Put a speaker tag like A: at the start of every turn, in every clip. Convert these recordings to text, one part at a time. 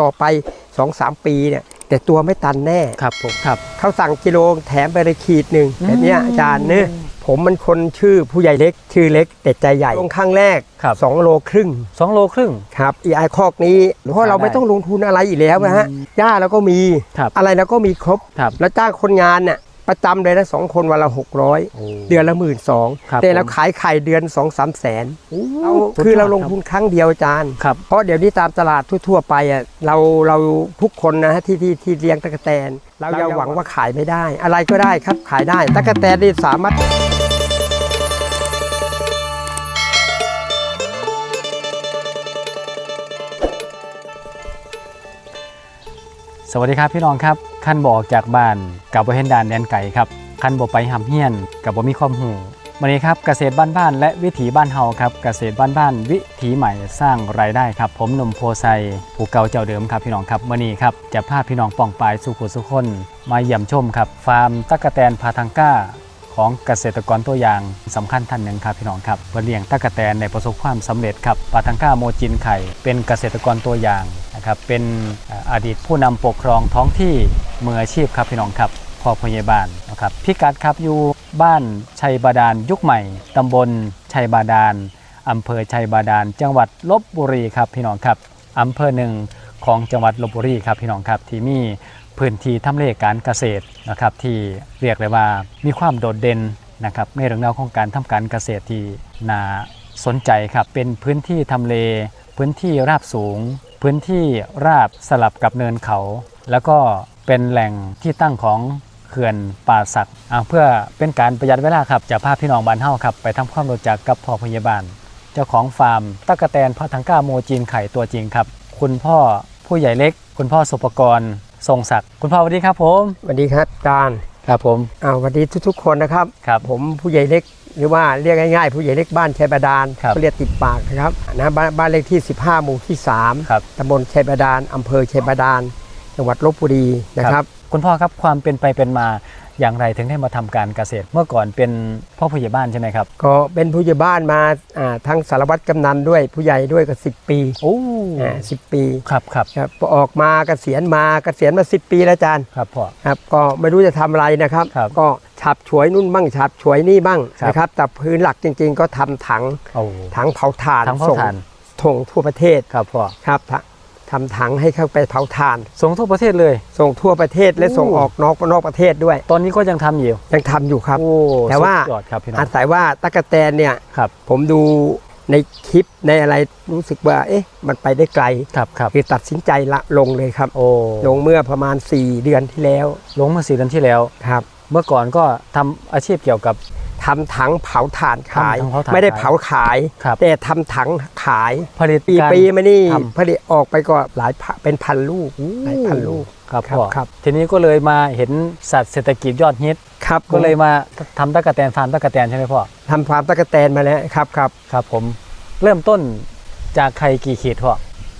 A: ต่อไป2อสปีเนี่ยแต่ตัวไม่ตันแน่
B: ครับผมครับ
A: เขาสั่งกิโลแถมไปเลยขีดหนึ่ง
B: อืม
A: แบบเนี้ยอาจารย์เนี่ยผมมันคนชื่อผู้ใหญ่เล็ก ชื่อเล็กแต่ใจใหญ่ลงครั้งแรก
B: ครับ
A: 2โลครึ่ง
B: สองโลครึ่ง
A: ครับอีไอคอกนี้เพราะเราไม่ต้องลงทุนอะไรอีกแล้วนะฮะ
B: อืม
A: หญ้าเราก็มี
B: ครับ
A: อะไรเราก็มีครบ
B: ครับ
A: แล้วจ้างคนงานเนี่ย ประจำเลยนะสองคนวันละหกร้อยเดือนละหมื่นสอง
B: ครับ
A: แต่เรา
B: ผม
A: ขายไข่เดือนสองสามแสนเรา
B: สุดยด
A: คือเราลงทุนครั้งเดียวอาจารย์
B: ครับ
A: เพราะเดี๋ยวนี้ตามตลาดทั่ว ๆ ไปอะเราเราทุกคนนะฮะที่ที่ที่เลี้ยงตะกแตน เราอย่าหวังว่าขายไม่ได้ อะไรก็ได้ครับขายได้ตะกแตนนี่สามารถ
B: สวัสดีครับพี่น้องครับขั้นบออกจากบ้านกับบ่เห็นด่านแดนไก่ครับขั้นบ่ไปหำเฮียนกับบ่มีความหูวันนี้ครับเกษตรบ้านๆและวิถีบ้านเฮาครับเกษตรบ้านๆวิถีใหม่สร้างรายได้ครับผมหนุ่มโพไซผู้เก่าเจ้าเดิมครับพี่น้องครับวันนี้ครับจะพาพี่น้องป่องปายสุขุสุขคนมาเยี่ยมชมครับฟาร์มตะกะแตนพาทังก้าของเกษตรกรตัวอย่างสำคัญท่านหนึ่งครับพี่น้องครับเพื่อเลี้ยงตะกะแตนในประสบความสำเร็จครับปาทังก้าโมจินไข่เป็นเกษตรกรตัวอย่าง นะครับเป็นอดีตผู้นำปกครองท้องที่มืออาชีพครับพี่น้องครับพ่อพยาบาลนะครับพิกัดครับอยู่บ้านชัยบาดาลยุคใหม่ตำบลชัยบาดาลอำเภอชัยบาดาลจังหวัดลบบุรีครับพี่น้องครับอำเภอหนึ่งของจังหวัดลบบุรีครับพี่น้องครับที่มีพื้นที่ทำเลการเกษตรนะครับที่เรียกได้ว่ามีความโดดเด่นนะครับในเรื่องราวของการทำการเกษตรที่น่าสนใจครับเป็นพื้นที่ทำเล พื้นที่ราบสูง พื้นที่ราบสลับกับเนินเขา แล้วก็เป็นแหล่งที่ตั้งของเขื่อนป่าสักอ่าเพื่อเป็นการประหยัดเวลาครับจะพาพี่น้องบ้านเฮาครับ ไปทำความรู้จักกับพ่อพยาบาล เจ้าของฟาร์มตะกะแตนพัทังก้าโมจีนไข่ตัวจริงครับ คุณพ่อผู้ใหญ่เล็ก คุณพ่อสุปกรณ์ทรงศักดิ์คุณพ่อสวัสดีครับผม
A: สวัสดีครับอาจารย์
B: ครับผม
A: อ่าสวัสดีทุก ๆ คนนะครับ
B: ครับ
A: ผมผู้ใหญ่เล็ก หรือว่าเรียกง่ายๆผู้ใหญ่เล็กบ้านชัยบาดาล
B: ครับ
A: เขาเรียกติดปากนะครับนะบ้านบ้านเลขที่ 15 หมู่ที่3
B: ครับ
A: ตำบลชัยบาดาลอำเภอชัยบาดาลจังหวัดลบบุรีนะครับ
B: คุณพ่อครับความเป็นไปเป็นมาอย่างไรถึงได้มาทำการเกษตร เมื่อก่อนเป็นพ่อผู้ใหญ่บ้านใช่ไหมครับ
A: ก็เป็นผู้ใหญ่บ้านมาอ่าทั้งสารวัตรกำนันด้วยผู้ใหญ่ด้วยก็ 10 ปี
B: โอ้
A: อ่าสิปี
B: ครับครับ
A: ครับพอออกมาเกษียณมาเกษียณมา 10 ปีแล้วอาจารย์
B: ครับพ่อ
A: ครับก็ไม่รู้จะทำอะไรนะครับ
B: ครับ
A: ก็ ฉับฉวยนู่นบ้างฉับฉวยนี่บ้าง
B: ครับ
A: นะครับ แต่พื้นหลักจริง ๆ ก็ทำถัง
B: โอ้
A: ถังเผาถ่าน
B: ทั้งพ่อ
A: ส่ง
B: ทาน
A: ส่งทั่วประเทศ
B: ครับพ่อ
A: ครับทะทำถังให้เข้าไปเผาถ่าน
B: ส่งทั่วประเทศเลย
A: ส่งทั่วประเทศและ
B: โอ้
A: ส่งออกนอกนอกประเทศด้วย
B: ตอนนี้ก็ยังทำอยู่
A: ยังทำอยู่ครับ
B: โอ้
A: แต่ว่า
B: สุดยอดครับพี่น้อ
A: อางศัยว่าตะกะแตนเนี่ย
B: ครับ
A: ผมดูในคลิปในอะไรรู้สึกว่า เอ๊ะ มันไปได้ไกล
B: ครับครับ
A: คือตัดสินใจละลงเลยครับ
B: โอ้
A: ลงเมื่อประมาณ 4 เดือนที่แล้ว
B: ลงมาสี่เดือนที่แล้ว
A: ครับ
B: เมื่อก่อนก็ทำอาชีพเกี่ยวกับ
A: ทำถังเผาถ่านขาย
B: ทำถังเผาถ่าน
A: ไม่ได้เผาขาย
B: ครับ
A: แต่ทำถังขาย
B: ผลิต
A: ปี
B: การ
A: ปีมานี่
B: ทำ
A: ผลิตออกไปก็หลายพันเป็นพันลูกหลายพันลูก
B: ครับ
A: ครับ
B: พ่อ
A: ครับ
B: ทีนี้ก็เลยมาเห็นสัตว์เศรษฐกิจยอดฮิต
A: ครับ
B: ก็เลยมาทำตะกะแตนฟาร์มตะกะแตนใช่ไหมพ่อ
A: ทำฟาร์มตะกะแตนมาแล้วครับครับ
B: ครับผมเริ่มต้นจากไข่กี่ขีดพ่อ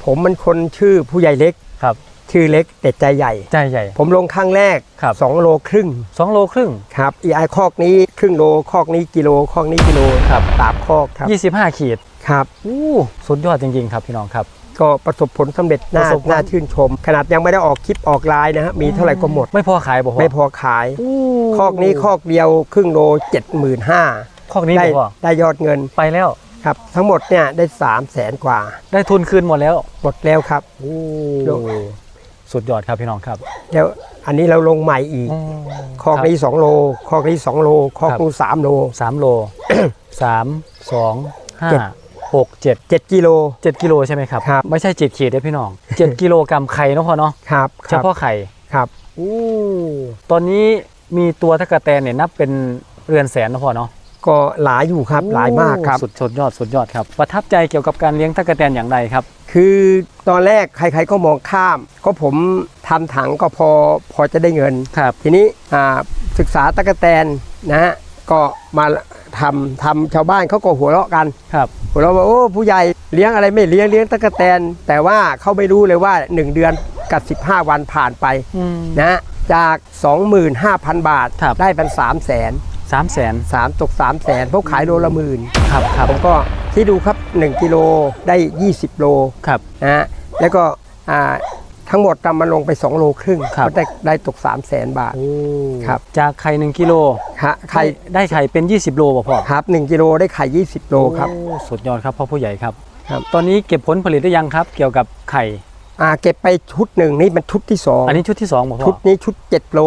A: ผมมันคนชื่อผู้ใหญ่เล็ก
B: ครับ
A: ชื่อเล็กแต่ใจใหญ่
B: ใจใหญ่
A: ผมลงครั้งแรก
B: ครับ
A: 2โลครึ่ง
B: สองโลครึ่ง
A: ครับอีไอคอกนี้ครึ่งโลคอกนี้กิโลคอกนี้กิโล
B: ครับ
A: สามคอกครับ
B: 25 ขีด
A: ครับ
B: อู้สุดยอดจริงๆ ครับพี่น้องครับ
A: ก็ประสบผลสำเร็จน่า
B: ประสบความ
A: น่าชื่นชม ขนาดยังไม่ได้ออกคลิปออกไลน์นะฮะมีเท่าไหร่ก็หมด
B: ไม่พอขายบ่พ่อ
A: ไม่พอขาย
B: อู้
A: คอกนี้คอกเดียวครึ่งโล75,000
B: คอกนี้
A: ได้
B: บ่พ่อ
A: ได้ยอดเงิน
B: ไปแล้ว
A: ครับทั้งหมดเนี่ยได้3 0 0แสนกว่า
B: ได้ทุนคืนหมดแล้ว
A: หมดแล้วครับ
B: อู้
A: โล
B: สุดยอดครับพี่น้องครับ
A: แล้วอันนี้เราลงใหม่อีก คอกนี้2โล คอกนี้2โล คอกนู้น3โล
B: สามโลสามสองห้า
A: เจ็ด
B: หกเจ็ด
A: 7กิโล
B: เจ็ดกิโลใช่ไหมครับ
A: ครับ
B: ไม่ใช่เจ็ดขีดเด้อพี่น้องเจ็ดกิโลกรัมไข่เนาะพ่อเนาะ
A: ครับค
B: เฉ
A: รับ
B: พาะไข่
A: ครับ
B: อู้ตอนนี้มีตัวตะกะแตนเนี่ยนับเป็นเรือนแสนนะพ่อเนาะ
A: ก็หลายอยู่ครับหลายมากครับ
B: สุดสุดยอดสุดยอดครับ ประทับใจเกี่ยวกับการเลี้ยงตะกะแตนอย่างไรครับ
A: คือตอนแรกใครๆก็มองข้าม ก็ผมทำถังก็พอพอจะได้เงิน
B: ครับ
A: ทีนี้อ่าศึกษาตะกะแตนนะฮะก็มาทำทำชาวบ้านเขาก็หัวเราะกัน
B: ครับ
A: หัวเราะว่าโอ้ผู้ใหญ่เลี้ยงอะไรไม่เลี้ยงเลี้ยงตะกะแตน แต่ว่าเขาไม่รู้เลยว่า 1 เดือนกับ 15 วันผ่านไป
B: อืม
A: นะฮะจาก 25,000 บาท
B: ครับ
A: ได้เป็น3 0 0แสน
B: สามแสน
A: สามตก3 0 0แสนเพราะขายโลละหมื่น
B: ครับครับ
A: ผมก็ที่ดูครับ 1 กิโลได้ 20 โล
B: ครับ
A: นะฮะแล้วก็อ่าทั้งหมดทำมันลงไป 2 โลครึ่ง
B: ครับ
A: ก็ได้ได้ตก 3 0 0แสนบาท ครับ
B: จากไข่1กิโล
A: ฮะไข่
B: ได้ไข่เป็น 20 โลบ่พ่อ
A: ครับ1กิโลได้ไข่ 20 โลครับ
B: โอ้สุดยอดครับพ่อผู้ใหญ่ครับ
A: ครับ
B: ตอนนี้เก็บผลผลิตได้ยังครับ เกี่ยวกับไข่
A: อ่าเก็บไปชุดหนึ่งนี่เป็นชุดที่2
B: อันนี้ชุดที่2บ่พ่
A: ชุ
B: อ
A: ดนี้ชุด 7 โล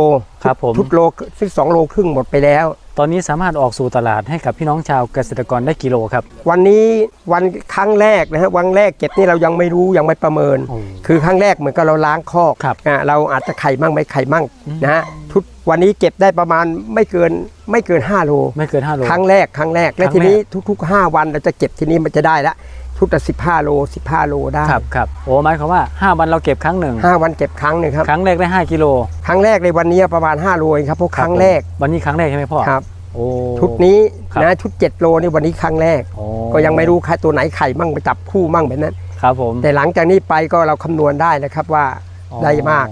B: ครับผม
A: ชุดโลซึ่ง2โลครึ่งหมดไปแล้ว
B: ตอนนี้สามารถออกสู่ตลาดให้กับพี่น้องชาวเกษตรกรได้กิโลครับ
A: วันนี้วันครั้งแรกนะฮะวันแรกเก็บนี่เรายังไม่รู้ยังไม่ประเมิน
B: โอ้
A: คือครั้งแรกเหมือนกับเราล้างคอก
B: ครับ
A: อ่าเราอาจจะไข่มั่งไม่ไข่มั่งนะฮะชุดวันนี้เก็บได้ประมาณไม่เกินไม่เกิน5โล
B: ไม่เกิน5โล
A: ครั้งแรกครั้งแรกและ
B: ครั้ง
A: ทีนี้
B: แรก
A: ทุกๆ 5 วันเราจะเก็บทีนี้มันจะได้ละ ชุดละ15โล15โลได้
B: ครับครับโอ้หมายความว่า 5 วันเราเก็บครั้งหนึ่ง
A: ห้าวันเก็บครั้งหนึ่งครับ
B: ครั้งแรกได้5กิโล
A: ครั้งแรกในวันนี้ประมาณ5โลเองครับเพราะครั้งแรก
B: วันนี้ครั้งแรกใช่ไหมพ่อ
A: ครับ
B: โอ้
A: ชุดนี้
B: ครับ
A: นะชุด7โลนี่วันนี้ครั้งแรก
B: โอ้
A: ก็ยังไม่รู้ใครตัวไหนไข่มั่งไปจับคู่มั่งแบบนั้น
B: ครับผม
A: แต่หลังจากนี้ไปก็เราคำนวณได้นะครับว่า
B: อ๋อ
A: ได้มาก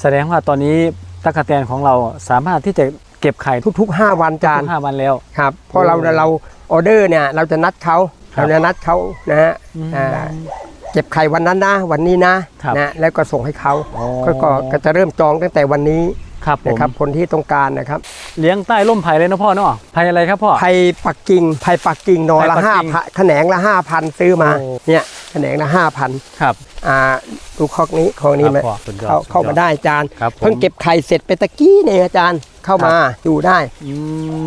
B: แสดงว่าตอนนี้ตะกะแตนของเราสามารถที่จะเก็บไข่ทุก
A: ทุกๆ5 วันจาน
B: ๆห้าวันแล้ว
A: ครับเพราะเรา
B: โอ้
A: เราออเดอร์เนี่ยเราจะนัดเขา
B: ครับ
A: เราจะนัดเขานะฮะ
B: อืม
A: อ่าเก็บไข่วันนั้นนะวันนี้นะครับนะแล้วก็ส่งให้เขา
B: อ๋อ
A: ก็ก็ก็จะเริ่มจองตั้งแต่วันนี้
B: ครับผม
A: นะครับคนที่ต้องการนะครับ
B: เลี้ยงใต้ร่มไผ่เลยนะพ่อเนาะไผ่อะไรครับพ่อ
A: ไผ่ปักกิ่งไผ่ปักกิ่งหนอ
B: ไผ่
A: ละ
B: ปัก
A: ห้า
B: กิ่ง
A: พันแขนงละห้าพันซื้อมา
B: โอ้
A: เนี่ยแขนงละห้าพัน
B: ครับ
A: อ่าดูคอกนี้คอกนี้
B: ครับ
A: ไหม
B: พ่อสุดยอด
A: เข้า
B: สุดยอด
A: เข้ามาได้อาจารย์
B: ครับผม
A: เพิ่งเก็บไข่เสร็จไปตะกี้เนี่ยอาจารย์เข้ามาดูได้
B: อื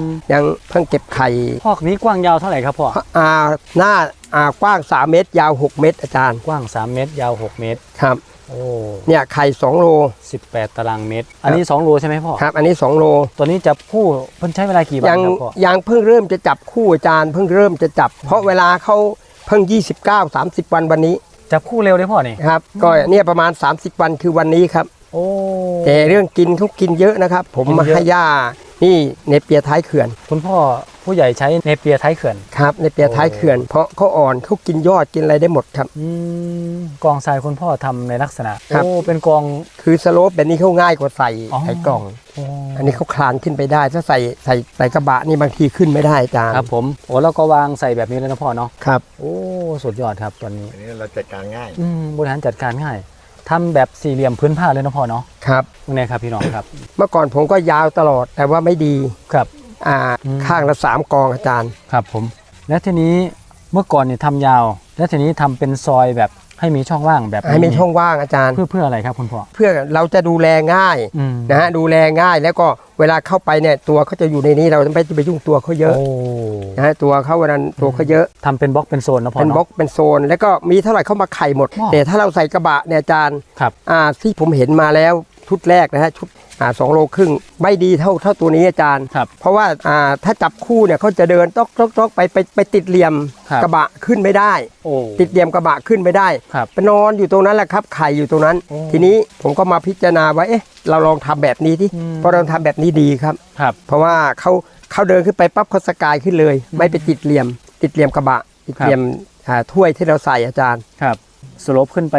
B: ม
A: ยังเพิ่งเก็บไข่
B: พอกนี้กว้างยาวเท่าไหร่ครับพ่อ
A: อ่าหน้าอ่ากว้าง 3 เมตร ยาว 6 เมตร อาจารย์
B: กว้าง 3 เมตร ยาว 6 เมตร
A: ครับ
B: โอ้
A: เนี่ยไข่2โล
B: 18 ตารางเมตร อันนี้ 2 โลใช่ไหมพ่อ
A: ครับ อันนี้ 2 โล
B: ตัวนี้จะผู้เพิ่นใช้เวลากี่วั
A: ยั
B: น
A: ง
B: ครับพ่อ
A: ยังเพิ่งเริ่มจะจับคู่อาจารย์เพิ่งเริ่มจะจับ เพราะเวลาเขาเพิ่ง 29 30 วันวันนี้
B: จับคู่เร็วเลยพ่อนี่
A: ครับก็เนี่ยประมาณ 30 วันคือวันนี้ครับ
B: โอ้
A: แต่เรื่องกินเขากินเยอะนะครับ ผม
B: กิน
A: มา
B: เยอะ
A: ให้ย่า นี่ในเปียท้ายเขื่อน
B: คุณพ่อผู้ใหญ่ใช้เนเปียท้ายเขื่อน
A: ครับ ในเปียท้ายเขื่อน เพราะเขาอ่อนเขากินยอดกินอะไรได้หมดครับ
B: อืมกองทรายคุณพ่อทำในลักษณะ
A: ครับ
B: โอ้เป็นกอง
A: คือสโลปแบบนี้เขาง่ายกว่าใส่
B: อ๋อ
A: ใส่กล่อง
B: โอ้
A: อันนี้เขาคลานขึ้นไปได้ ถ้าใส่ใส่ใส่กระบะนี่บางทีขึ้นไม่ได้อาจารย์
B: ครับผมโอ้แล้วก็วางใส่แบบนี้เลยนะพ่อเนาะ
A: ครับ
B: โอ้สุดยอดครับตัวนี้
C: อันนี้เราจัดการง่าย
B: อืมบริหารจัดการง่าย ทำแบบสี่เหลี่ยมพื้นผ้าเลยนะพ่อเนาะ
A: ครับ
B: นี่ครับพี่น้องครับ
A: เมื่อก่อนผมก็ยาวตลอดแต่ว่าไม่ดี
B: ครับ
A: อ่า
B: อืม
A: ข้างละสามกองอาจารย์
B: ครับผม และทีนี้เมื่อก่อนเนี่ยทำยาว และทีนี้ทำเป็นซอยแบบ ให้มีช่องว่างแบบนี้
A: ให้มีช่องว่างอาจารย์
B: เพื่อเพื่ออะไรครับคุณพ่อ
A: เพื่อเราจะดูแลง่าย
B: อืม
A: นะฮะดูแลง่ายแล้วก็เวลาเข้าไปเนี่ยตัวเขาจะอยู่ในนี้เราไม่ไปยุ่งตัวเขาเยอะ
B: โอ้
A: นะฮะตัวเขาวันนั้นตัวเขาเยอะ
B: ทำเป็นบล็อกเป็นโซนนะพ่อ
A: เป็น
B: เนาะ
A: บล็อกเป็นโซน แล้วก็มีเท่าไหร่เข้ามาไข่หมด
B: ว้าว
A: แต่ถ้าเราใส่กระบะเนี่ยอาจารย์
B: ครับ
A: อ่าที่ผมเห็นมาแล้วชุดแรกนะฮะชุด อ่าสองโลครึ่งไม่ดีเท่าเท่าตัวนี้อาจารย์
B: ครับ
A: เพราะว่าอ่าถ้าจับคู่เนี่ยเขาจะเดินต๊อกต๊อกต๊อกไปไปไปติดเหลี่ยม
B: ครับ
A: กระบะขึ้นไม่ได้
B: โอ้
A: ติดเหลี่ยมกระบะขึ้นไม่ได้
B: ครับ
A: ไปนอนอยู่ตรงนั้นแหละครับไข่อยู่ตรงนั้น
B: โอ้
A: ทีนี้ผมก็มาพิจารณาว่าเอ๊ะเราลองทำแบบนี้ที่
B: อืม
A: เพราะเราทำแบบนี้ดีครับ
B: ครับ
A: เพราะว่าเขาเขาเดินขึ้นไปปั๊บเขาสกายขึ้นเลย ไม่ไปติดเหลี่ยม ติดเหลี่ยมกระบะ ติดเหลี่ยมอ่าถ้วยที่เราใส่อาจารย์
B: ครับสโลปขึ้นไป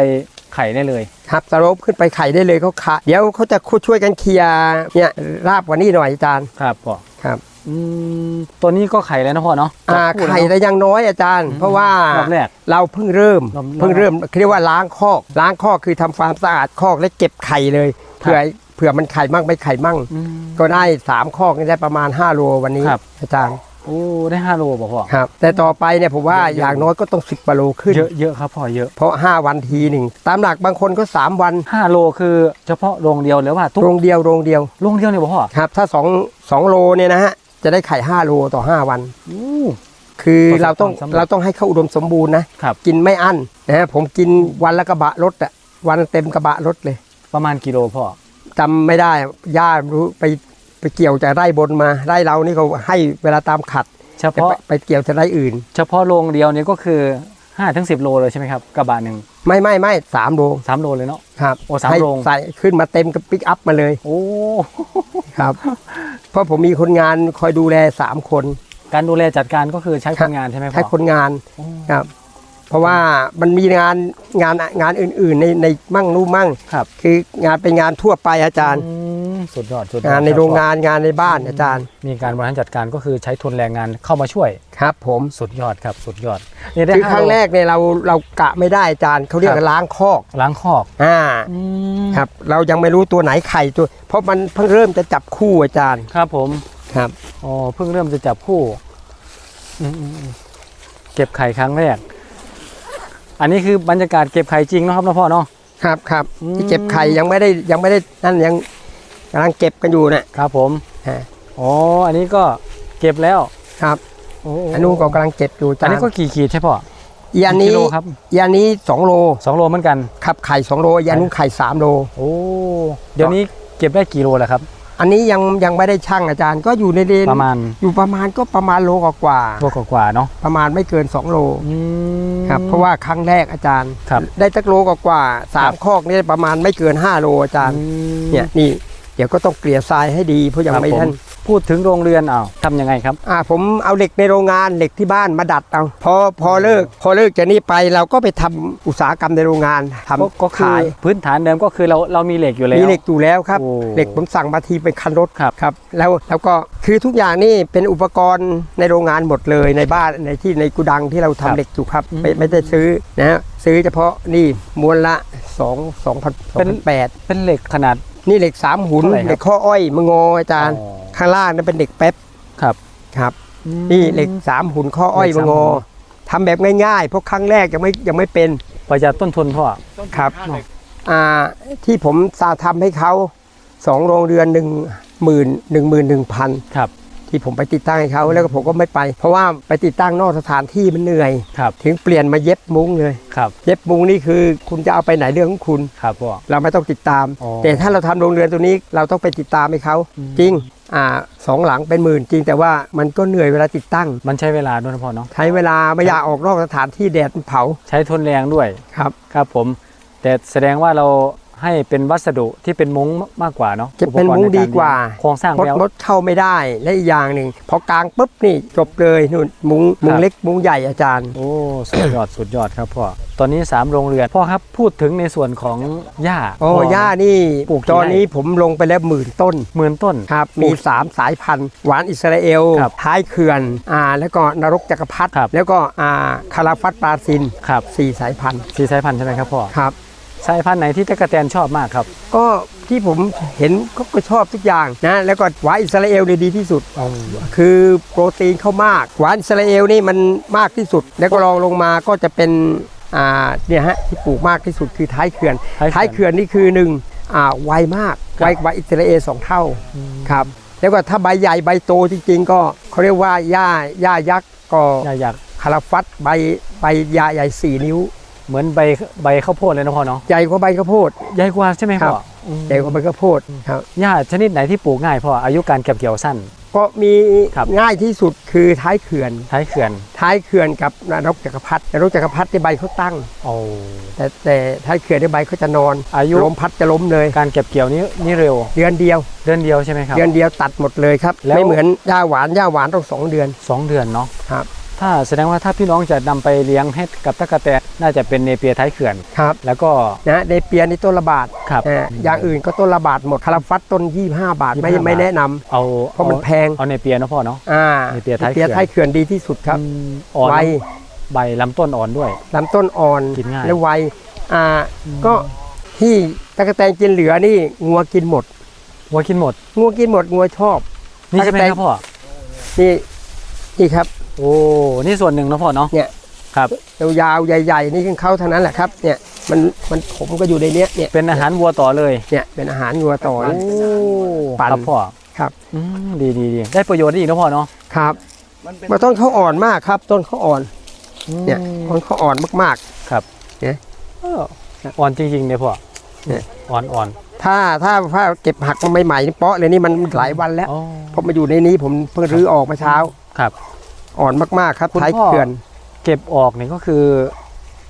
B: ไข่ได้เลย
A: ครับสโลปขึ้นไปไข่ได้เลยเขาขาเดี๋ยวเขาจะช่วยกันเคลียร์เนี่ยราบกว่านี้หน่อยอาจารย์
B: ครับพ่อ
A: ครับ
B: อืมตัวนี้ก็ไข่แล้วนะพ่อเนาะ
A: อ่า
B: จับคู่
A: ไข่
B: แล้ว
A: แต่ยังน้อยอาจารย์
B: อืม
A: เพราะว่าร
B: อบแรก
A: เราเพิ่งเริ่ม
B: รอบแรก
A: เพิ่งเริ่มเรียกว่าล้างคอก ล้างคอกคือทำความสะอาดคอกและเก็บไข่เลยเผื่อเผื่อมันไข่มั่งไม่ไข่มั่ง
B: อืม
A: ก็ได้สามคอกนี่ได้ประมาณ5โลวันนี้
B: ครับ
A: อาจารย์
B: โอ้ได้ห้าโลบ่พ่อ
A: ครับแต่ต่อไปเนี่ยผมว่า
B: เยอะๆ
A: อย่างน้อยก็ต้อง10กิโลขึ้น
B: เยอะเยอะครับพ่อเยอะ
A: เพราะ 5 วันทีหนึ่งตามหลักบางคนก็ 3 วัน
B: ห้าโลคือเฉพาะโรงเดียวหรือว่าทุก
A: โรงเดียวโรงเดียว
B: โรงเดียวเนี่ยบ่พ่อ
A: ครับ ถ้า2 2โลเนี่ยนะฮะจะได้ไข่5โลต่อ 5 วัน
B: อู้
A: คือ
B: ประสบ
A: เราต้อง
B: ความสำเร็จ
A: เราต้องให้เขาอุดมสมบูรณ์นะครับกินไม่อั้นนะฮะผมกินวันละกระบะรถอะวันเต็มกระบะรถเลย
B: ประมาณกิโลพ่อ
A: จำไม่ได้ย่ารู้ไป ไปเกี่ยวจากไร่บนมาไร่เรานี่เขาให้เวลาตามขัด
B: เฉ
A: จะ
B: พาะ
A: ไปไปเกี่ยวจากไร่อื่น
B: เฉพาะโรงเดียวเนี่ยก็คือ5้าถึงสิโลเลยใช่ไหมครับกระบะหนึ่ง
A: ไม่ไม่ไม่สามโล
B: สามโลเลยเนาะ
A: ครับ
B: โอ้สาม
A: ให้
B: โรง
A: ใส่ขึ้นมาเต็มกับปิกอัพมาเลย
B: โอ้
A: ครับ เพราะผมมีคนงานคอยดูแลสามคน
B: การดูแลจัดการก็คือใช้คนงานใช่ไหมพ่อ
A: ใช้คนงาน
B: โอ้
A: ครับ เพราะว่ามันมีงานงานงานอื่น ๆ ในในมั่งนู่นมั่ง
B: ครับ
A: คืองานเป็นงานทั่วไปอาจารย์
B: อืม สุดยอดสุดยอด
A: งานใน
B: ครับ
A: โรงงานงานในบ้านอาจารย์
B: มีการบริหารจัดการก็คือใช้ทุนแรงงานเข้ามาช่วย
A: ครับ ผม
B: สุดยอดครับสุดยอดนี่ได้
A: คือ
B: ห้า
A: ครั้ง
B: โล
A: แรกเนี่ยเราเรากะไม่ได้อาจารย์เขาเรียก
B: ครับ
A: ว่าล้างคอก
B: ล้างคอก
A: อ่า
B: อืม
A: ครับ เรายังไม่รู้ตัวไหนไข่ตัว เพราะมันเพิ่งเริ่มจะจับคู่อาจารย์
B: ครับผม
A: ครับ
B: อ๋อเพิ่งเริ่มจะจับคู่อืมอืมอืมเก็บไข่ครั้งแรก อันนี้คือบรรยากาศเก็บไข่จริงเนาะครับนะพ่อเนาะ
A: ครับครับ
B: อืม
A: ที่เก็บไข่ยังไม่ได้ยังไม่ได้นั่นยัง กำลังเก็บกันอยู่นะครับ
B: ผม
A: ฮะ
B: อ๋ออันนี้ก็เก็บแล้ว
A: ครับ
B: โอ้
A: อันนู้นก็กำลังเก็บอยู่อา
B: อั
A: จานร
B: นี้
A: ย์
B: ก็กี่ขีดใช่พ่อ
A: อีอัน
B: กี่
A: นี้
B: กิโลครับ
A: อีอันนี้สองโล
B: สองโลเหมือนกัน
A: ครับไข่สองโลอีอันนู้นไข่สามโล
B: โอ้เดี๋ยวนี้เก็บได้กี่โลแล้วครับ
A: อันนี้ยังยังไม่ได้ชั่งอาจารย์ ก็อยู่ในเรน
B: ประมาณ
A: อยู่ประมาณก็ประมาณโลกว่า
B: โลกว่าๆเนาะ
A: ๆประมาณไม่เกิน 2 โล
B: อืม
A: ครับเพราะว่าครั้งแรกอาจารย์
B: ครับ
A: ได้ตักโลกว่าๆสาม
B: ครับ
A: คอกนี่ประมาณไม่เกิน 5 โลอาจารย์
B: อืม
A: เนี่ยนี่เดี๋ยวก็ต้องเกลี่ยทรายให้ดีเพราะยัง
B: ครับ
A: ไม่
B: ผม
A: ทัน
B: พูดถึงโรงเรือนอ้าวทำยังไงครับ
A: อ่าผมเอาเหล็กในโรงงานเหล็กที่บ้านมาดัดเอาพอพอเลิก พอเลิกจากนี้ไปเราก็ไปทำอุตสาหกรรมในโรงงานทำ
B: ก็ก็คือ
A: ขาย
B: พื้นฐานเดิมก็คือเราเรามีเหล็กอยู่แล้ว
A: มีเหล็กอยู่แล้วครับ
B: โอ้
A: เหล็กผมสั่งมาทีเป็นคันรถ
B: ครับ
A: ครับ แล้วแล้วก็คือทุกอย่างนี่เป็นอุปกรณ์ในโรงงานหมดเลยในบ้านในที่ในกุดังที่เราทำ
B: ครับ
A: เหล็กอยู่ครับ
B: อืม
A: ไม่ไม่ได้ซื้อนะฮะซื้อเฉพาะนี่มวลละ2 2 0
B: เป็น
A: 0 8
B: เป็นเหล็กขนาด
A: นี่เหล็กสามหุน
B: เท่าไหร่ครับ
A: เหล็กข้ออ้อยมงออาจารย์
B: อ๋อ
A: ข้างล่างนั่นเป็นเหล็กแป๊บ
B: ครับ
A: ครับ นี่เหล็กสามหุนข้ออ้อย
B: เหล็
A: ม
B: กสาม
A: งอ
B: หุน
A: ทำแบบง่ายๆเพราะครั้งแรกยังไม่ยังไม่เป็น
B: ประหยัดต้นทุนพ่อ
A: ครับอ่าที่ผมสาทำให้เขาสองโรงเรือนหนึ่งหมื่นหนึ่งหมื่นหนึ่งพัน
B: ครับ
A: ที่ผมไปติดตั้งให้เขาแล้วก็ผมก็ไม่ไป เพราะว่าไปติดตั้งนอกสถานที่มันเหนื่อย
B: ครับ
A: ถึงเปลี่ยนมาเย็บมุ้งเลย
B: ครับ
A: เย็บมุ้งนี่คือคุณจะเอาไปไหนเรื่องของคุณ
B: ครับพ่อ
A: เราไม่ต้องติดตาม
B: อ๋อ
A: แต่ถ้าเราทำโรงเรือนตัวนี้เราต้องไปติดตามให้เขา
B: อืม
A: จริงอ่าสองหลังเป็นหมื่นจริง แต่ว่ามันก็เหนื่อยเวลาติดตั้ง
B: มันใช้เวลาด้วยนะพ่อเนาะ
A: ใช้เวลาไม่อยากออกนอกสถานที่แดดมันเผา
B: ใช้ทุนแรงด้วย
A: ครับ
B: ครับผม แต่แสดงว่าเรา ให้เป็นวัสดุที่เป็นมุ้งมากกว่าเนาะ
A: จะเป็นมุ้งดีกว่า
B: โครงสร้าง
A: มด
B: แล้ว
A: มดเข้าไม่ได้และอีกอย่างหนึ่งพอกลางปุ๊บนี่จบเลยนู่นมุ้งมุ้
B: ค
A: ง
B: รับ
A: เล็กมุ้งใหญ่อาจารย์
B: โอ้สุดยอดสุดยอดครับพ่อตอนนี้ 3 โรงเรือนพ่อครับพูดถึงในส่วนของหญ้า
A: โอ้
B: พ่
A: ย่านี่
B: ปลูกกี่
A: ตอนนี้
B: ไร่
A: ผมลงไปแล้วหมื่นต้น
B: หมื่นต้น
A: ครับ
B: ปลู
A: มี
B: ก
A: 3สายพันธุ์ หวานอิสราเอล
B: ครับ
A: ท้ายเขื่อนอ่าแล้วก็นรกจักรพรรดิ
B: ครับ
A: แล้วก็อ่าคาราฟัตปลาซิน
B: ครับ
A: สี่สายพันธุ์
B: สีสายพันธุ์ใช่ไหมครับพ่อ
A: ครับ
B: สายพันธุ์ไหนที่ตะกะแตนชอบมากครับ
A: ก็ที่ผมเห็นก็ก็ชอบทุกอย่างนะ แล้วก็หวานอิสราเอลเนี่ยดีที่สุด คือโปรตีนเข้ามากหวานอิสราเอลนี่มันมากที่สุด แล้วก็รองลงมาก็จะเป็นอ่าเนี่ยฮะที่ปลูกมากที่สุดคือท้ายเขื่อน
B: ท้ายเขื่อน
A: ท้ายเขื่อนนี่คือหนึ่งอ่าไวมาก
B: ครับ
A: ไวกว่าอิสราเอลสองเท่าครับแล้วก็ถ้าใบใหญ่ใบโตจริงๆ ก็เขาเรียกว่าหญ้าหญ้ายักษ์ก็
B: อยากอยาก
A: คาราฟัตใบใบหญ้าใหญ่สี่นิ้ว
B: เหมือนใบใบข้าวโพดเลยนะพ่อเนาะ
A: ใหญ่กว่าใบข้าวโพด
B: ใหญ่กว่าใช่ไหม
A: ครั
B: พ่อบอืม
A: ใหญ่กว่าใบข้าวโพดครับ
B: หญ้าชนิดไหนที่ปลูกง่ายพ่ออายุการเก็บเกี่ยวสั้น
A: ก็มี
B: ครับ
A: ง่ายที่สุดคือท้ายเขื่อน
B: ท้ายเขื่อน
A: ท้ายเขื่อนกับนรกจักรพรรดินรกจักรพรรดิที่ใบเขาตั้ง
B: โอ้
A: แต่แต่ท้ายเขื่อนที่ใบเขาจะนอน
B: อายุ
A: ลมพัดจะล้มเลย
B: การเก็บเกี่ยวนี้นี่เร็ว
A: เดือนเดียว
B: เดือนเดียวใช่ไหมครับ
A: เดือนเดียวตัดหมดเลยครับ
B: แล้ว
A: ไม่เหมือนหญ้าหวานหญ้าหวานต้องสองเดือน
B: สองเดือนเนาะ
A: ครับ
B: ถ้าแสดงว่าถ้าพี่น้องจะนำไปเลี้ยงให้กับตะกะแตน น่าจะเป็นเนเปียท้ายเขื่อน
A: ครับ
B: แล้วก็
A: นะในเปียนี่ต้นละบาท
B: ครับ
A: เอ่ออย่างอื่นก็ต้นละบาทหมดคาราฟัตต้น 25 บาทไม่
B: 25
A: ไม่แนะนำ
B: เอา
A: เพราะมันแพง
B: เอาเนเปียเนาะพ่อเนาะ
A: อ่า
B: ในเปียท้ายเขื่อน
A: ท้ายเขื่อนดีที่สุดครับ
B: อืมอ่อน
A: ไว
B: ใบลำต้นอ่อนด้วย
A: ลำต้นอ่อน
B: กินง่าย
A: และไวอ่าก็ที่ตะกะแตนกินเหลือนี่งัวกินหมด
B: วัวกินหมด
A: งัวกินหมดงัวชอบ
B: นี่ใช่ไหม
A: ตะกะแตน
B: ครับพ่อ
A: นี่นี่ครับ
B: โอ้ นี่ส่วนหนึ่งเนาะพ่อเนาะ
A: เนี่ย
B: ครับ
A: ยาวๆใหญ่ ๆ นี่ของเขาเท่านั้นแหละครับเนี่ยมันมันผมก็อยู่ในเนี้ยเนี่ย
B: เป็นอาหารวัวต่อเลย
A: เนี่ยเป็นอาหารงัวต่อ
B: โอ้
A: ปั่น
B: ครับพ่อ
A: ครับ
B: อืมดีดีดีได้ประโยชน์ดีเนาะพ่อเนาะ
A: ครับมาต้นเขาอ่อนมากครับ ต้นเขาอ่อน เนี่ย
B: อืม
A: ต้นเขาอ่อนมาก
B: เอออ่อนจริงๆเนี่ยพ่อ
A: เนี่ย
B: อ่อนอ่อน
A: ๆถ้าถ้าถ้าเก็บหักมาใหม่ๆนี่เปาะเลยนี่มันหลายวันแล้ว
B: อ๋อ
A: เพราะมาอยู่ในนี้ผมเพิ่งรื้อออกมาเช้า
B: ครับ
A: อ่อนมากๆครับ
B: คุณ
A: ท้าย
B: พ่อ
A: เขื่อน
B: เก็บออกเนี่ยก็คือ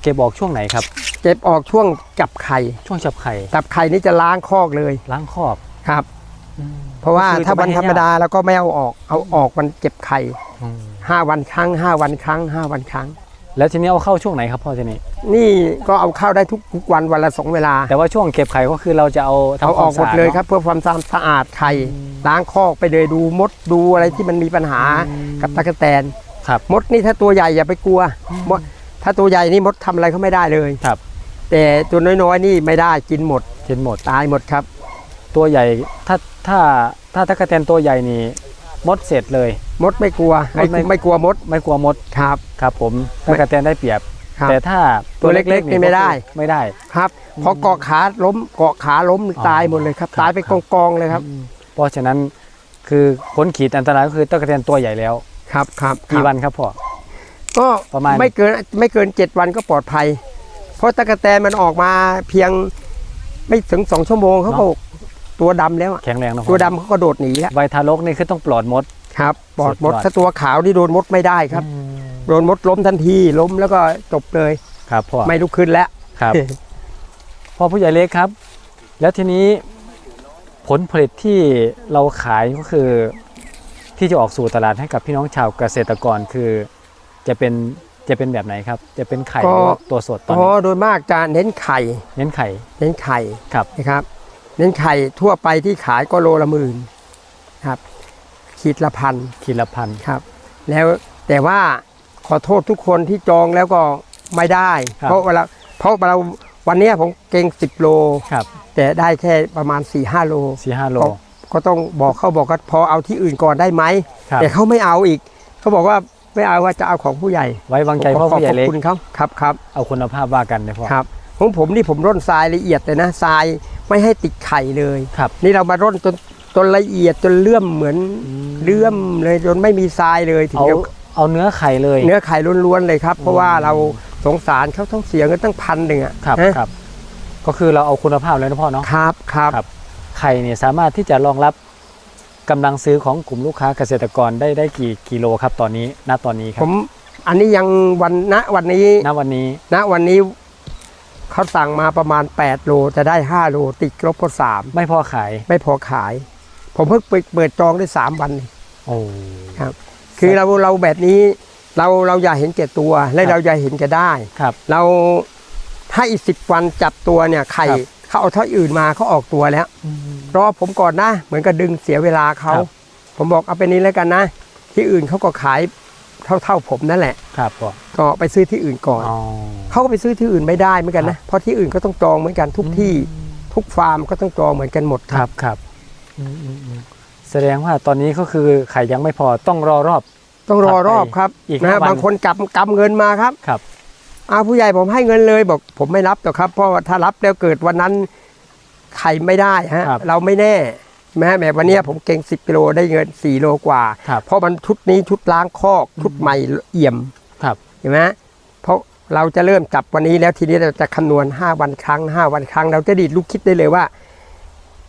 B: เก็บออกช่วงไหนครับ
A: เก็บออกช่วงจับไข่
B: ช่วงจับไข่
A: จับไข่นี่จะล้างคอกเลย
B: ล้างครอบ
A: ครับ
B: อืม
A: เพราะว่า
B: ก็คือ
A: ถ้าวัน
B: จะไม่ให้
A: ธรรมดาแล้วก็ไม่เอาออกเอาออกมันเก็บไข่
B: อืม
A: ห้าวันครั้งห้าวันครั้งห้าวันครั้ง
B: แล้วทีนี้เอาเข้าช่วงไหนครับพ่อทีนี้
A: นี่ก็เอาเข้าได้ทุกทุกวันวันละสองเวลา
B: แต่ว่าช่วงเก็บไข่ก็คือเราจะเอาทำ
A: เอา
B: ค
A: อ
B: วา
A: อ
B: ม
A: กหม
B: สะ
A: ด
B: อาด
A: เลย
B: นาะ
A: ครับ เพื่อความสะอาดไข่ล้างคอกไปเลยดูมดดูอะไรที่มันมีปัญหากับตะกแตน
B: ครับ
A: มดนี่ถ้าตัวใหญ่อย่าไปกลัวมดถ้าตัวใหญ่นี่มดทำอะไรเขาไม่ได้เลย
B: ครับ
A: แต่ตัวน้อยๆนี่ไม่ได้กินหมด
B: กินหมด
A: ตายหมดครับ
B: ตัวใหญ่ถ้าถ้าถ้าตะกแตนตัวใหญ่นี่มดเสร็จเลย
A: มดไม่กลัว
B: มดไม่
A: ไม่ไม่กลัวมด
B: ไม่กลัวมด
A: ครับ
B: ครับ ผมตะกแตนได้เปรียบ
A: ครับ
B: แต่ถ้า
A: ตัวเล็กๆนี่ไม่ได้
B: ไม่ได้
A: ครับพอเกาะขาล้มเกาะขาล้ม
B: อ๋อ
A: ตายหมดเลยครับ
B: ครับ
A: ตายไป
B: ครับ
A: กองๆเลยครับ
B: เพราะฉะนั้นคือพ้นขีดอันตรายก็คือตะกแตนตัวใหญ่แล้ว
A: ครับครับ
B: กี่วันครับพ่อ
A: ก็
B: ประมาณ
A: ไม่เกินไม่เกินเจ็ดวันก็ปลอดภัย เพราะตะกแตนมันออกมาเพียงไม่ถึงสองชั่วโมงเขาก็ตัวดำแล้วอะ
B: แข็งแรงเนอะ
A: ตัวดำเขาก็โดดหนีแล้ว
B: ไวทารกนี่คือต้องปลอดมด
A: ครับปลอดมด
B: สุดยอด
A: ถ้าตัวขาวนี่โดนมดไม่ได้ครับ โดนมดล้มทันทีล้มแล้วก็จบเลย
B: ครับพ่อ
A: ไม่ลุกขึ้นแล้ว
B: ครับพ่อผู้ใหญ่เล็กครับ แล้วทีนี้ผลผลิตที่เราขายก็คือ ที่จะออกสู่ตลาดให้กับพี่น้องชาวเกษตรกรคือ จะเป็นจะเป็นแบบไหนครับ จะเป็นไข่หรือว่าตัวสดตอน
A: อ๋อ
B: นี้
A: โดยมากจะเน้นไข่
B: เน้นไข่
A: เน้นไข่
B: ครับ
A: นะครับ เน้นไข่ทั่วไปที่ขายก็โลละหมื่นครับขีดละพัน
B: ขีดละพัน
A: ครับ แล้วแต่ว่าขอโทษทุกคนที่จองแล้วก็ไม่ได้
B: ครับ
A: เพราะเวลาเพราะเราวันเนี้ยผมเก่ง10 โล
B: ครับ
A: แต่ได้แค่ประมาณ4-5โล
B: สี่ห้าโล
A: ก็ก็ต้องบอกเขาบอกว่าพอเอาที่อื่นก่อนได้ไหม
B: ครับ
A: แต่เขาไม่เอาอีกเขาบอกว่าไม่เอาว่าจะเอาของผู้ใหญ่
B: ไว้วางใจพ่อ
A: ขอบ
B: ผู้ใหญ่เล็ก
A: ขอบคุณเขาครับครับ
B: เอาคุณภาพว่ากันนะพ่อ
A: ครับของผมนี่ผมร่นทรายละเอียดเลยนะทรายไม่ให้ติดไข่เลย
B: ครับ
A: นี่เรามาร่นจนจนละเอียดจนเลื่อมเหมือนเลื่อมเลยจนไม่มีทรายเลยถึง
B: เอา
A: จะ
B: เอาเนื้อไข่เลย
A: เนื้อไข่ล้วนๆเลยครับ เพราะว่าเราสงสารเขาต้องเสียเงินตั้งพันหนึ่งอะ
B: ครับ
A: ฮะ
B: ครับ ก็คือเราเอาคุณภาพเลยนะพ่อเนาะ
A: ครับครับ
B: ครับ ไข่เนี่ยสามารถที่จะรองรับกำลังซื้อของกลุ่มลูกค้าเกษตรกรได้ได้กี่กิโลครับตอนนี้ณตอนนี้ค
A: ผ
B: รับ
A: มอันนี้ยังวันณวันนี้
B: ณวันนี้
A: ณวันนี้เขาสั่งมาประมาณ 8 โลจะได้ 5 โลติดลบก็สาม
B: ไม่พอขาย
A: ไม่พอขาย ผมเพิ่งเปิดเปิดจองได้ 3 วัน
B: โอ้
A: ครับ คือเราเราแบบนี้เราเราอย่าเห็นแก่ตัวและ
B: ครับ
A: เราอย่าเห็นแก่ได้
B: ครับ
A: เราถ้าอีกสิบวันจับตัวเนี่ยไข่
B: ครับ
A: เขาเอาเท่าอื่นมาเขาออกตัวแล้วรอผมก่อนนะ เหมือนกับดึงเสียเวลาเขา
B: ครับ
A: ผมบอกเอาไปนี้แล้วกันนะ ที่อื่นเขาก็ขายเท่าเท่าผมนั่นแหละ
B: ครับพ่อ
A: ก็ไปซื้อที่อื่นก่อน
B: อ๋อ
A: เขาก็ไปซื้อที่อื่นไม่ได้เหมือนกันนะเพราะที่อื่นก็ต้องจองเหมือนกันทุกที่ ทุกฟาร์มก็ต้องจองเหมือนกันหมด
B: ค
A: ค
B: รั
A: รั
B: บบครับอืมอืมอืมแสดงว่าตอนนี้ก็คือไข่ยังไม่พอต้องรอรอบ
A: ต้องรอรอบครับ
B: อีก
A: นะ
B: ห้าวัน
A: บางคนกำกำเงินมาครับ
B: ครับ
A: อาผู้ใหญ่ผมให้เงินเลยบอกผมไม่รับหรอกครับ เพราะว่าถ้ารับแล้วเกิดวันนั้นไข่ไม่ได้ฮะ
B: ครับ
A: เราไม่แน่แม้แม้วันเนี้ยผมเก่ง 10กิโลได้เงิน4โลกว่า
B: ครับ
A: เพราะมันชุดนี้ชุดล้างคอกชุดใหม่เอี่ยม
B: ครับ
A: เห็นไหมเพราะเราจะเริ่มจับวันนี้แล้วทีนี้เราจะคำนวณ 5 วันครั้ง 5 วันครั้ง เราจะดีดลูกคิดได้เลยว่า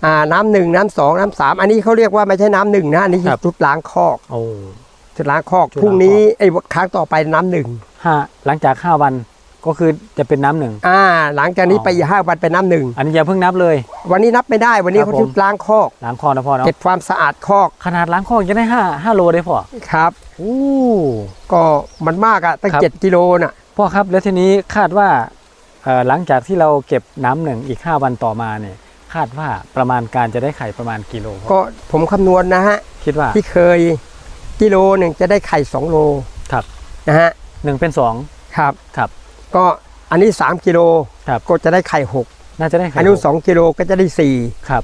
A: อ่าน้ำหนึ่งน้ำสองน้ำสามอันนี้เขาเรียกว่าไม่ใช่น้ำหนึ่งนะอันนี้
B: ครับ
A: ชุดล้างคอก
B: โอ้
A: ชุดล้างคอก
B: ชุดล้าง
A: พรุ่งนี้ไอ้ครั้งต่อไปน้ำหนึ่ง
B: ห้าหลังจากห้าวัน ก็คือจะเป็นน้ำหนึ่ง
A: อ่า หลังจากนี้
B: อ๋อ
A: ไปอีกห้าวันเป็นน้ำหนึ่ง
B: อันนี้อย่าเพิ่งนับเลย
A: วันนี้นับไม่ได้วันนี้
B: ครับ
A: เขา
B: ผม
A: ชุดล้างคอก
B: ล้างคอนะพ่อเนาะ
A: เก็บความสะอาดคอก
B: ขนาดล้างคอจะได้ห้าห้าโลได้พ่อ
A: ครับ
B: โอ้
A: ก็มันมากอะตั้ง
B: ครับ
A: เจ็ดกิโลน่ะ
B: พ่อครับแล้วทีนี้คาดว่าเอ่อหลังจากที่เราเก็บน้ำหนึ่งอีก5วันต่อมาเนี่ยคาดว่าประมาณการจะได้ไข่ประมาณกิโลพ่อ
A: ก็ผมคำนวณนะฮะ
B: คิดว่า
A: ที่เคยกิโลหนึ่งจะได้ไข่สองโล
B: ครับ
A: นะฮะ
B: หนึ่งเป็นสอง
A: ครับ
B: ครับ
A: ก็อันนี้ 3กิโล
B: ครับ
A: ก็จะได้ไข่หก
B: น่าจะได้ไข่
A: อันนู้น
B: หก
A: สองกิโลก็จะได้สี่
B: ครับ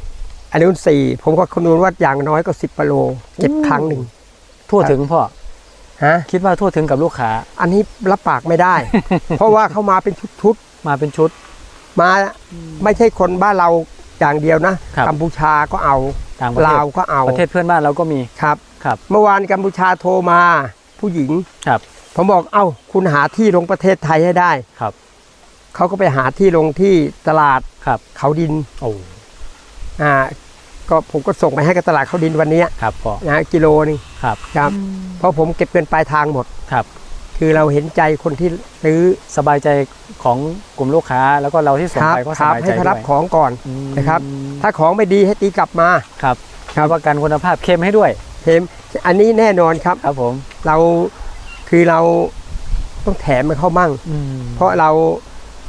A: อันนู้นสี่ผมก็คำนวณว่าอย่างน้อยก็สิบกิโลเก็บครั้งหนึ่ง
B: ทั่วถึงพ่อ
A: ฮะ
B: คิดว่าทั่วถึงกับลูกค้า
A: อันนี้รับปากไม่ได้ เพราะว่าเขามาเป็นชุด
B: มาเป็นชุด
A: ๆมาไม่ใช่คนบ้านเราอย่างเดียวนะครับกัมพูชาก็เอา
B: ต่างประเท
A: ลาว
B: ศ
A: ก็เอา
B: ประเทศเพื่อนบ้านเราก็มี
A: ครับ
B: ครับ
A: เมื่อวานกัมพูชาโทรมาผู้หญิง
B: ครับ
A: ผมบอกเอ้าคุณหาที่ลงประเทศไทยให้ได้
B: ครับ
A: เขาก็ไปหาที่ลงที่ตลาด
B: ครับ
A: เขาดิน
B: โอ้
A: อ่า ก็ผมก็ส่งไปให้กับตลาดเขาดินวันเนี้ย
B: ครับพ่อ
A: นะกิโลนึง
B: ครับ
A: ครับ เพราะผมเก็บเงินปลายทางหมด
B: ครับ
A: คือเราเห็นใจคนที่ซื้อ
B: สบายใจของกลุ่มลูกค้า แล้วก็เราที่ส่ง
A: ครับ
B: ไปก็
A: ค
B: ส
A: รับบา
B: ยใจ
A: ให้เขา
B: ด้
A: รั
B: ว
A: บ
B: ย
A: ของก่อน
B: อืม
A: นะครับ ถ้าของไม่ดีให้ตีกลับมา
B: ครับ
A: ครับ
B: ประกันคุณภาพเค็มให้ด้วย
A: เทมอันนี้แน่นอนครับ
B: ครับผม
A: เรา คือเราต้องแถมให้เขามั่งเพราะเรา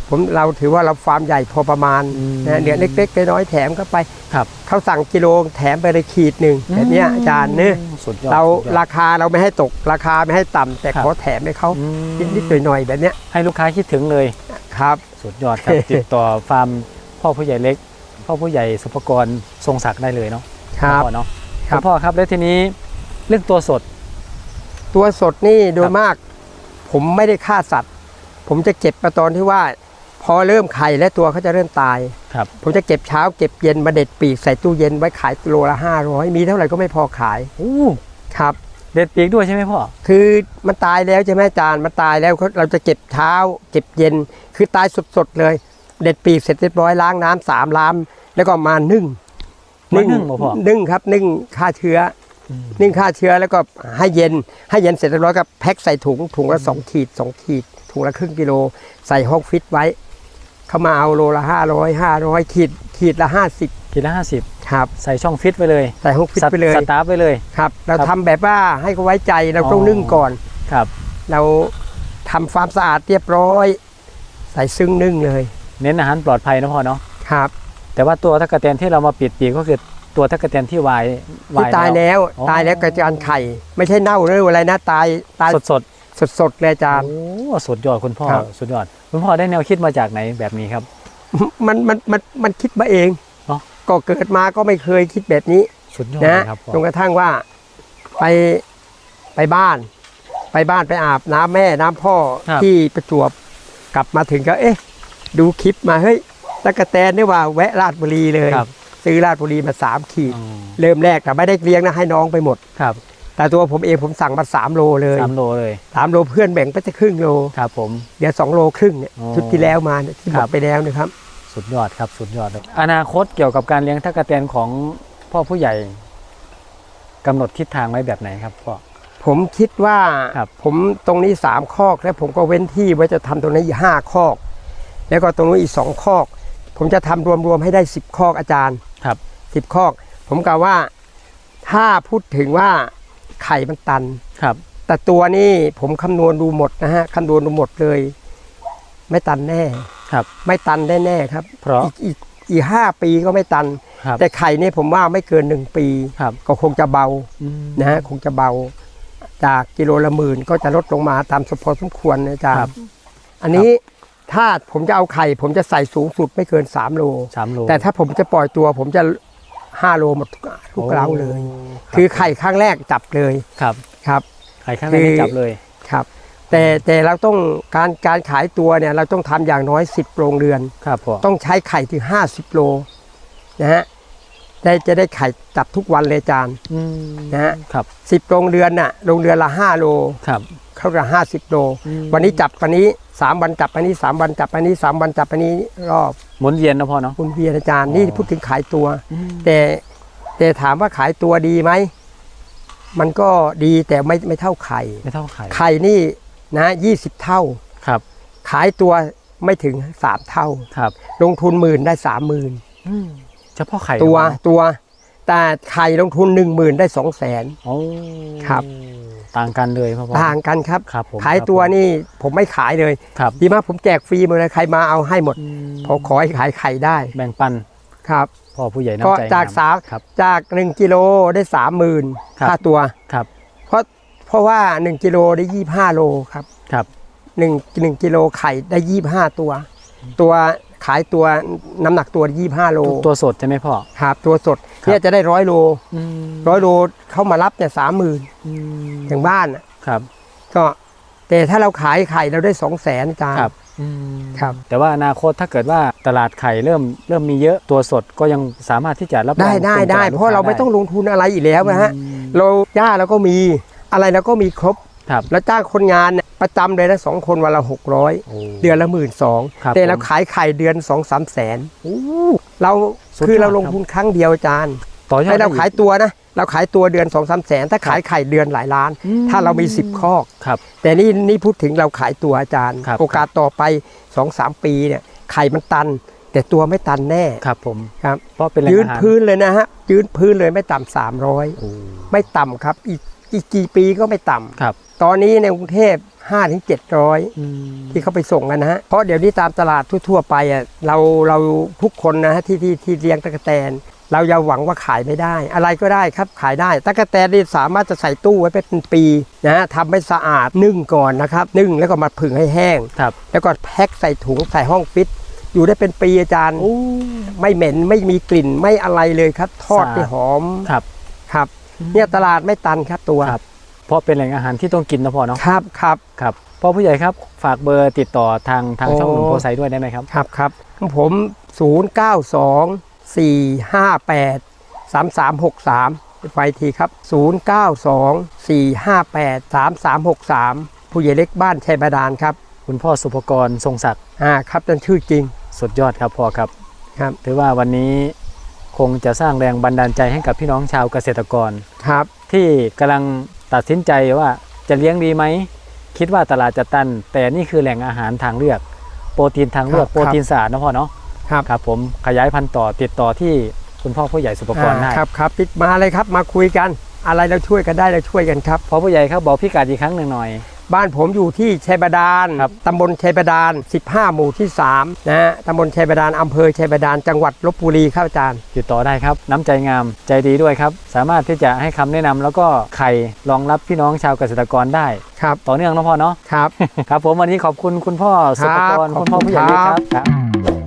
A: ผมเราถือว่าเราฟาร์มใหญ่พอประมาณ
B: อืม
A: นะเดือนเล็กๆน้อยๆแถมเข้าไป
B: ครับ
A: เขาสั่งกิโลแถมไปเลยขีดหนึ่งแบบเนี้ยอาจารย์เนื้อะ
B: สุดยอด
A: เรา
B: สุดยอด
A: ราคาเราไม่ให้ตกราคาไม่ให้ต่ำแต่
B: ครับ
A: ขอแถมให้เขา
B: อืม
A: นิดๆหน่อยๆแบบเนี้ย
B: ให้ลูกค้าคิดถึงเลย
A: ครับ
B: สุดยอดครับติดต่อฟาร์มพ่อผู้ใหญ่เล็ก พ่อผู้ใหญ่สุภกรทรงศักดิ์ได้เลยเนาะ
A: ครับ
B: ณพ่อเนาะ
A: ครับ
B: ณพ่อครับแล้วทีนี้เรื่องตัวสด
A: ตัวสดนี่โด
B: ครั
A: ย
B: บ
A: มาก ผมไม่ได้ฆ่าสัตว์ ผมจะเก็บมาตอนที่ว่า พอเริ่มไข่และตัวเขาจะเริ่มตาย
B: ครับ
A: ผมจะเก็บเช้าเก็บเย็นมาเด็ดปีกใส่ตู้เย็นไว้ขายโลละห้าร้อยมีเท่าไหร่ก็ไม่พอขาย
B: อู้
A: ครับ
B: เด็ดปีกด้วยใช่ไหมพ่อ
A: คือมันตายแล้วใช่ไหมอาจารย์มันตายแล้วเขาเราจะเก็บเช้า เก็บเย็น คือตายสดๆเลย เด็ดปีกเสร็จเรียบร้อยล้างน้ำสามล้ามแล้วก็มานึ่ง
B: มานึ่งบ่พ่อ
A: นึ่งครับนึ่งฆ่าเชื้อ
B: อืม
A: นึ่งฆ่าเชื้อแล้วก็ให้เย็นให้เย็นเสร็จเรียบร้อยก็แพ็คใส่ถุงถุงละสองขีดสองขีด ถุงละครึ่งกิโล ใส่ห้องฟิตไว้ เขามาเอาโลละห้าร้อยห้าร้อยขีดขีดละห้าสิบ
B: กิโลละห้าสิบ
A: ครับ
B: ใส่ช่องฟิตไปเลย
A: ใส่ห้องฟิต
B: สต
A: ไปเลย
B: สตาร์ฟไปเลย
A: ครับเรา
B: ครับ
A: ทำแบบว่าให้เขาไว้ใจเราต้อง
B: อ๋อ
A: นึ่งก่อน
B: ครับ
A: เราทำความสะอาดเรียบร้อย ใส่ซึ่งนึ่งเลย
B: เน้นอาหารปลอดภัยนะพ่อเนาะ
A: ครับ
B: แต่ว่าตัวทักกะแตนที่เรามาปิดปีกก็คือ ตัวทักกะแตนที่วาย
A: ที่
B: วาย
A: ตายแล้ว
B: อ๋อ
A: ตายแล้วกระจานไข่ ไม่ใช่เน่าหรืออะไรนะตายตาย
B: สดสด
A: สดสดๆเลยอาจารย์
B: โอ้สุดยอดคุณพ่อ
A: ครับ
B: สุดยอด คุณพ่อได้แนวคิดมาจากไหนแบบนี้ครับ
A: มันมันมันมันคิดมาเอง
B: เนอะ
A: ก็เกิดมาก็ไม่เคยคิดแบบนี้
B: สุดยอด
A: นะ
B: เลยครับพ่อ
A: จนกระทั่งว่าไปไปบ้าน ไปบ้านไปอาบน้ำแม่น้ำพ่อที่ประจวบกลับมาถึงก็ เอ๊ะ ดูคลิปมาเฮ้ยตะกะแตนนี่ว่าแวะราชบุรีเลย
B: ครับ
A: ซื้อราชบุรีมาสามขีด
B: อืม
A: เริ่มแรกแต่ไม่ได้เลี้ยงนะให้น้องไปหมด
B: ครับ
A: แต่ตัวผมเองผมสั่งมาสามโลเลย
B: สามโลเลย
A: สามโลเพื่อนแบ่งไปจะครึ่งโล
B: ครับผม
A: เดี๋ยวสองโลครึ่งเนี่ย
B: อ๋อ
A: ชุดที่แล้วมาเนี่ยที่บ
B: ครั
A: อบกไปแล้วนะครับ
B: สุดยอดครับสุดยอดเลยอนาคตเกี่ยวกับการเลี้ยงทักกะแตนของพ่อผู้ใหญ่กำหนดทิศทางไว้แบบไหนครับพ่อ
A: ผมคิดว่า
B: ครับ
A: ผมตรงนี้สามคอกแล้วผมก็เว้นที่ไว้จะทำตรงนี้อีกห้าคอก แล้วก็ตรงนู้นอีกสองคอก ผมจะทำรวมๆให้ได้สิบคอกอาจารย์
B: ครับ
A: สิบคอก ผมกล่าวว่าถ้าพูดถึงว่าไข่มันตัน
B: ครับ
A: แต่ตัวนี้ผมคำนวณดูหมดนะฮะคำนวณดูหมดเลย ไม่ตันแน่
B: ครับ
A: ไม่ตันแน่ๆครับ
B: เพราะ
A: อีกอีกอีกห้าปีก็ไม่ตัน
B: ครับ
A: แต่ไข่เนี่ยผมว่าไม่เกินหนึ่งปี
B: ครับ
A: ก็คงจะเบา
B: อืม
A: นะฮะคงจะเบา จากกิโลละหมื่นก็จะลดลงมาตามสมพอสมควรนะอาจาร
B: ครั
A: ย์
B: บ
A: อันนี้ ถ้าผมจะเอาไข่ ผมจะใส่สูงสุดไม่เกิน3โล
B: สามโล
A: แต่ถ้าผมจะปล่อยตัว ผมจะ5โลหมดทุกทุกเล้าเลย
B: โคื
A: อไข่ครั้งแรกจับเลย
B: ครับ
A: ครับ
B: ไข่ข้างในไม่จับเลย
A: ครับ แต่แต่เราต้องการการขายตัวเนี่ยเราต้องทำอย่างน้อย 10โรงเรือน
B: ครับพ่อ
A: ต้องใช้ไข่ถึง 50 โลนะฮะได้จะได้ไข่จับทุกวันเลยอาจารย์
B: อืม
A: นะฮะ
B: ครับ
A: 10โรงเรือนน่ะโรงเรือนละ5โล
B: ครับ
A: เข้ากับห้าสิบโล
B: อืม
A: วันนี้จับวันนี้สามวันจับอันนี้สามวันจับอันนี้สามวันจับอันนี้รอบ
B: หมุนเวียนนะพ่อเนาะ
A: คุณเวียนอาจารย์
B: อ๋อ
A: นี่พูดถึงขายตัว แต่แต่ถามว่าขายตัวดีไหมมันก็ดีแต่ไม่ไม่เท่าไข่
B: ไม่เท่าไข่
A: ไข่นี่นะยี่สิบเท่า
B: ครับ
A: ขายตัวไม่ถึงสามเท่า
B: ครับ
A: ลงทุนหมื่นได้สามหมื่น
B: อืมเฉพาะไข่
A: ตัว
B: เหรอ
A: ตัว แต่ไข่ลงทุนหนึ่งหมื่นได้สองแสน
B: โอ้
A: ครับ
B: ต่างกันเลยพ่อพ่อ
A: ต่างกันครับ
B: ครับผม
A: ขายตัวนี่ผมไม่ขายเลย
B: ครับ
A: ดีมากผมแจกฟรีหมดเลยใครมาเอาให้หมดพอขอให้ขายไข่ได้
B: แบ่งปัน
A: ครับ
B: พ่อผู้ใหญ่
A: ก็
B: น้ำใจ
A: จาก
B: ง
A: สาม
B: ครับ
A: จากหนึ่งกิโลได้สามหมื่น
B: ครับ
A: ค่าตัว
B: ครับ
A: เพราะเพราะว่าหนึ่งกิโลได้ยี่ห้าโลครับ
B: ครับ
A: หนึ่งหนึ่งกิโลไข่ได้ยี่ห้าตัว ตัว ขายตัวน้ำหนักตัวยี่ห้าโล
B: ตัวสดใช่ไหมพ่อ
A: ครับ ตัวสด
B: ครับ
A: เนี่ยจะได้ร้อยโล
B: อืม
A: ร้อยโลเข้ามารับเนี่ยสามหมื่น
B: อืม
A: ถึงบ้านน่ะ
B: ครับ
A: ก็แต่ถ้าเราขายไข่เราได้สองแสนจาน
B: ครับ
A: ครับ
B: แต่ว่าอนาคตถ้าเกิดว่าตลาดไข่เริ่มเริ่มมีเยอะตัวสดก็ยังสามารถที่จะรับรอง
A: ได้ได้
B: ตงต
A: ได้
B: ลด
A: เพราะเราไม่ต้องลงทุนอะไรอีกแล้วนะฮะ
B: อืม
A: เราหญ้าเราก็มีอะไรเราก็มีครบ
B: ครับ
A: แล้วจ้างคนงานเนี่ยประจำเลยนะสองคนวันละหกร้อย
B: โอ้
A: เดือนละหมื่นสอง
B: ครับ
A: แต่เรา
B: ผม
A: ขายไข่เดือนสองสามแสนเรา
B: สุดยอด
A: คือเราลงทุนครั้งเดียวอาจารย์
B: ต่อยอด
A: ให้เรา
B: ได้อีก
A: ขายตัวนะ เราขายตัวเดือนสองสามแสน ถ้าขายไข่เดือนหลายล้าน
B: อืม
A: ถ้าเรามีสิบคอก
B: ครับ
A: แต่นี่นี่พูดถึงเราขายตัวอาจารย์
B: ครับ
A: โอกาสต่อไปสองสามปีเนี่ยไข่มันตัน แต่ตัวไม่ตันแน่
B: ครับผม
A: ครับ
B: เพราะเป็นแหล่ง
A: ยืน
B: อาหาร
A: พื้นเลยนะฮะยืนพื้นเลยไม่ต่ำสามร้อย
B: โอ้
A: ไม่ต่ำครับอีก อีกกี่ปีก็ไม่ต่ำ
B: ครับ
A: ตอนนี้ในกรุงเทพ5ถึง700
B: อืม
A: ที่เขาไปส่งกันนะฮะ เพราะเดี๋ยวนี้ตามตลาดทั่ว ๆ ไปอะเราเราทุกคนนะฮะที่ที่ที่เลี้ยงตะกแตน เราอย่าหวังว่าขายไม่ได้ อะไรก็ได้ครับขายได้ตะกแตนนี่สามารถจะใส่ตู้ไว้เป็นปีนะฮะทำให้สะอาดนึ่งก่อนนะครับนึ่งแล้วก็มาผึ่งให้แห้ง
B: ครับ
A: แล้วก็แพ็คใส่ถุงใส่ห้องฟิตอยู่ได้เป็นปีอาจารย์
B: โอ้
A: ไม่เหม็นไม่มีกลิ่นไม่อะไรเลยครับ ทอด
B: สะอาด
A: ได้หอม
B: ครับ
A: ครับ เนี่ยตลาดไม่ตันครับตัว
B: ครับ เพราะเป็นแหล่งอาหารที่ต้องกินนะพ่อเนาะ
A: ครับครับ
B: ครับพ่อผู้ใหญ่ครับฝากเบอร์ติดต่อทางทาง
A: โอ้
B: ช่องหนุ่มโพไซด้วยได้ไหมครับ
A: ครับครับของผม 0 9 2 4 5 8 3 3 6 3ไฟทีครับ 0 9 2 4 5 8 3 3 6 3 ผู้ใหญ่เล็กบ้านชัยบาดาลครับ
B: คุณพ่อสุภกรทรงศักดิ์
A: อ่าครับนั่นชื่อจริง
B: สุดยอดครับพ่อครับ
A: ครับ
B: ถือว่าวันนี้ คงจะสร้างแรงบันดาลใจให้กับพี่น้องชาวเกษตรกร
A: ครับ
B: ที่กำลังตัดสินใจว่าจะเลี้ยงดีไหม คิดว่าตลาดจะตัน แต่นี่คือแหล่งอาหารทางเลือก โปรตีนทางเลือก
A: ครับ
B: โปรตีนสะอาดนะพ่อเนาะ
A: ครับ
B: ครับผมขยายพันธุ์ต่อติดต่อที่คุณพ่อผู้ใหญ่สุภกรได้
A: อ่าครับครับติดมาเลยครับมาคุยกัน อะไรเราช่วยกันได้เราช่วยกันครับ
B: พ่อผู้ใหญ่ครับบอกพี่กัดอีกครั้งหนึ่งหน่อย
A: บ้านผมอยู่ที่ชัยบาดาล
B: ครับ
A: ตำบลชัยบาดาล 15 หมู่ที่3นะฮะตำบลชัยบาดาลอำเภอชัยบาดาลจังหวัดลบบุรีครับอาจารย์
B: ติดต่อได้ครับ น้ำใจงามใจดีด้วยครับ สามารถที่จะให้คำแนะนำแล้วก็ไข่รองรับพี่น้องชาวเกษตรกรได้
A: ครับ
B: ต่อเนื่องนะพ่อเนาะ
A: ครับ
B: ครับผมวันนี้ขอบคุณคุณพ่อสุภกร
A: ครับ
B: คุณพ่อ
A: ขอบคุณ
B: ผู้ใหญ่ฤทธิ์ค
A: ครั
B: รับบครับ